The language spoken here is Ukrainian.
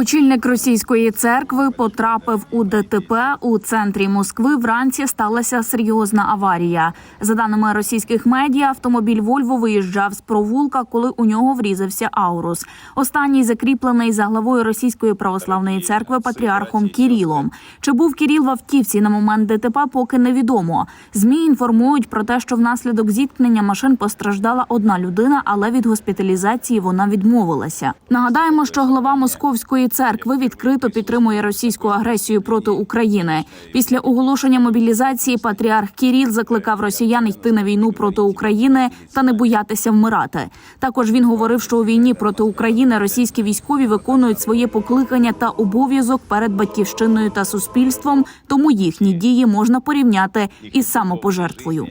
Очільник російської церкви потрапив у ДТП у центрі Москви. Вранці сталася серйозна аварія. За даними російських медіа, автомобіль Вольво виїжджав з провулка, коли у нього врізався Аурус. Останній закріплений за главою російської православної церкви патріархом Кірілом. Чи був Кіріл в автівці на момент ДТП, поки невідомо. Змі інформують про те, що внаслідок зіткнення машин постраждала одна людина, але від госпіталізації вона відмовилася. Нагадаємо, що глава московської церкви відкрито підтримує російську агресію проти України. Після оголошення мобілізації патріарх Кіріл закликав росіян йти на війну проти України та не боятися вмирати. Також він говорив, що у війні проти України російські військові виконують своє покликання та обов'язок перед батьківщиною та суспільством, тому їхні дії можна порівняти із самопожертвою.